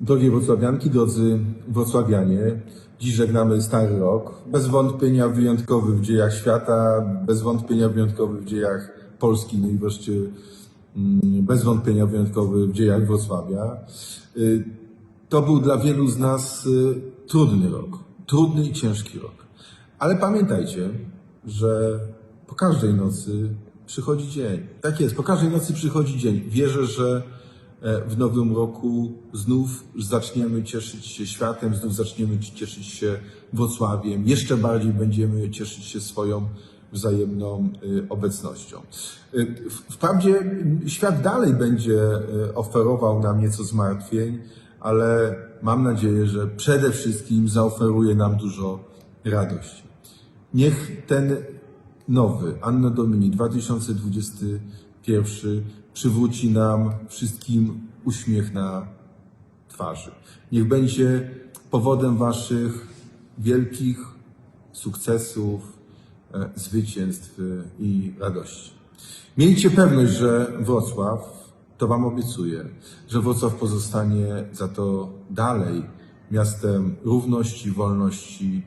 Drogie wrocławianki, drodzy wrocławianie, dziś żegnamy stary rok. Bez wątpienia wyjątkowy w dziejach świata, bez wątpienia wyjątkowy w dziejach Polski, no i wreszcie mm, bez wątpienia wyjątkowy w dziejach Wrocławia. Y, To był dla wielu z nas y, trudny rok, trudny i ciężki rok. Ale pamiętajcie, że po każdej nocy przychodzi dzień. Tak jest, po każdej nocy przychodzi dzień. Wierzę, że w nowym roku znów zaczniemy cieszyć się światem, znów zaczniemy cieszyć się Wrocławiem, jeszcze bardziej będziemy cieszyć się swoją wzajemną y, obecnością. W- Wprawdzie świat dalej będzie oferował nam nieco zmartwień, ale mam nadzieję, że przede wszystkim zaoferuje nam dużo radości. Niech ten nowy Anno Domini 2021 przywróci nam wszystkim uśmiech na twarzy. Niech będzie powodem Waszych wielkich sukcesów, e, zwycięstw e, i radości. Miejcie pewność, że Wrocław, to Wam obiecuję, że Wrocław pozostanie za to dalej miastem równości, wolności,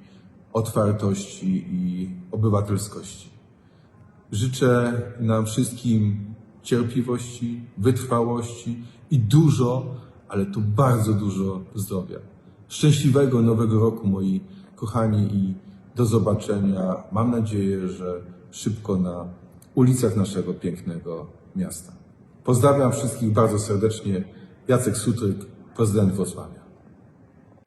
otwartości i obywatelskości. Życzę nam wszystkim cierpliwości, wytrwałości i dużo, ale to bardzo dużo zdrowia. Szczęśliwego nowego roku, moi kochani, i do zobaczenia. Mam nadzieję, że szybko na ulicach naszego pięknego miasta. Pozdrawiam wszystkich bardzo serdecznie. Jacek Sutryk, prezydent Wrocławia.